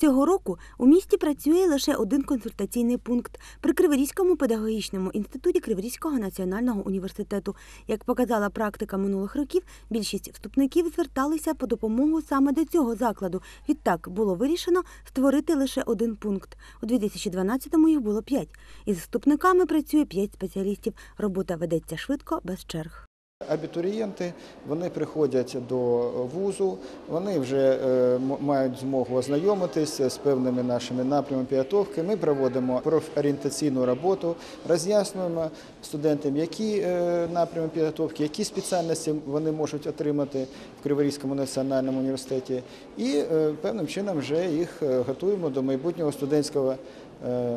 Цього року у місті працює лише один консультаційний пункт при Криворізькому педагогічному інституті Криворізького національного університету. Як показала практика минулих років, більшість вступників зверталися по допомогу саме до цього закладу. Відтак було вирішено створити лише один пункт. У 2012-му їх було п'ять. Із вступниками працює п'ять спеціалістів. Робота ведеться швидко, без черг. Абітурієнти вони приходять до вузу, вони вже е, мають змогу ознайомитися з певними нашими напрямами підготовки. Ми проводимо профорієнтаційну роботу, роз'яснюємо студентам, які е, напрями підготовки, які спеціальності вони можуть отримати в Криворізькому національному університеті, і е, певним чином вже їх готуємо до майбутнього студентського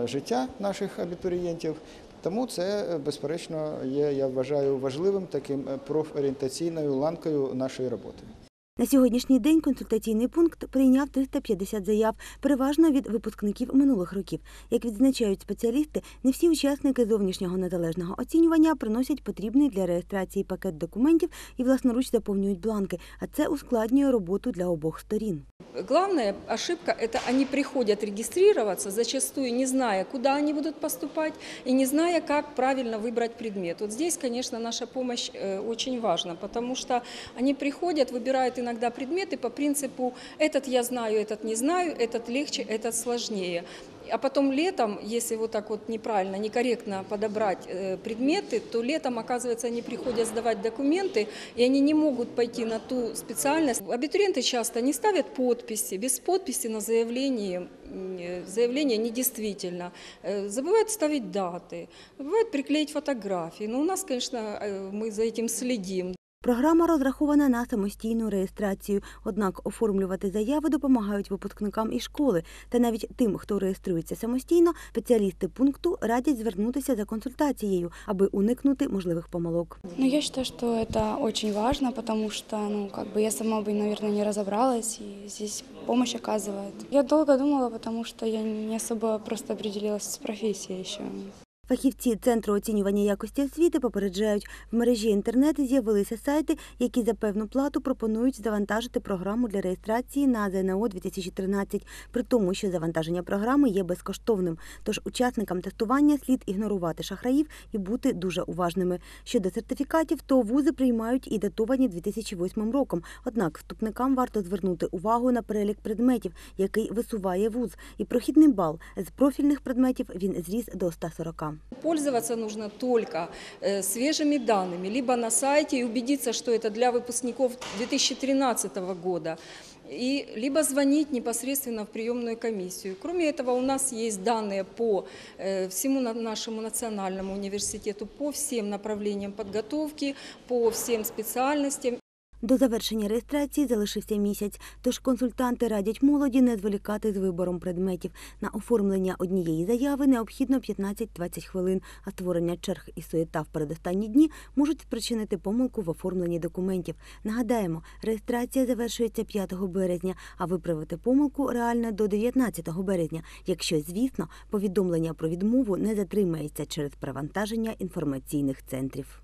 життя наших абітурієнтів. Тому це, е, безперечно, є, я вважаю, важливим таким е, профорієнтаційною ланкою нашої роботи. На сьогоднішній день консультаційний пункт прийняв 350 заяв, переважно від випускників минулих років. Як відзначають спеціалісти, не всі учасники зовнішнього незалежного оцінювання приносять потрібний для реєстрації пакет документів і власноруч заповнюють бланки, а це ускладнює роботу для обох сторін. Главная ошибка – это они приходят регистрироваться, зачастую не зная, куда они будут поступать, и не зная, как правильно выбрать предмет. Вот здесь, конечно, наша помощь э, очень важна, потому что они приходят, выбирают иногда предметы по принципу «этот я знаю, этот не знаю, этот легче, этот сложнее». А потом летом, если вот так вот неправильно, некорректно подобрать э, предметы, то летом, оказывается, они приходят сдавать документы, и они не могут пойти на ту специальность. Абитуриенты часто не ставят подписи, без подписи на заявлении, м, э, заявление недействительно. Э, Забывают ставить даты, забывают приклеить фотографии. Но у нас, конечно, э, мы за этим следим. Програма розрахована на самостійну реєстрацію, однак оформлювати заяви допомагають випускникам і школи. Та навіть тим, хто реєструється самостійно, спеціалісти пункту радять звернутися за консультацією, аби уникнути можливих помилок. Ну, я считаю, что это очень важно, потому что, ну, как бы я сама бы, наверное, не разобралась, и здесь помощь оказывает. Я долго думала, потому что я не особо просто определилась с профессией еще. Фахівці центру оцінювання якості освіти попереджають, в мережі інтернет з'явилися сайти, які за певну плату пропонують завантажити програму для реєстрації на ЗНО 2013, при тому, що завантаження програми є безкоштовним. Тож учасникам тестування слід ігнорувати шахраїв і бути дуже уважними. Щодо сертифікатів, то вузи приймають і датовані 2008 роком. Однак вступникам варто звернути увагу на перелік предметів, який висуває вуз, і прохідний бал з профільних предметів він зріс до 140. Пользоваться нужно только э, свежими данными, либо на сайте и убедиться, что это для выпускников 2013 года, и либо звонить непосредственно в приемную комиссию. Кроме этого, у нас есть данные по э, всему на- нашему национальному университету, по всем направлениям подготовки, по всем специальностям. до завершення реєстрації залишився місяць, тож консультанти радять молоді не зволікати з вибором предметів. На оформлення однієї заяви необхідно 15-20 хвилин, а створення черг і суєта в передостанні дні можуть спричинити помилку в оформленні документів. Нагадаємо, реєстрація завершується 5 березня, а виправити помилку реально до 19 березня, якщо, звісно, повідомлення про відмову не затримається через перевантаження інформаційних центрів.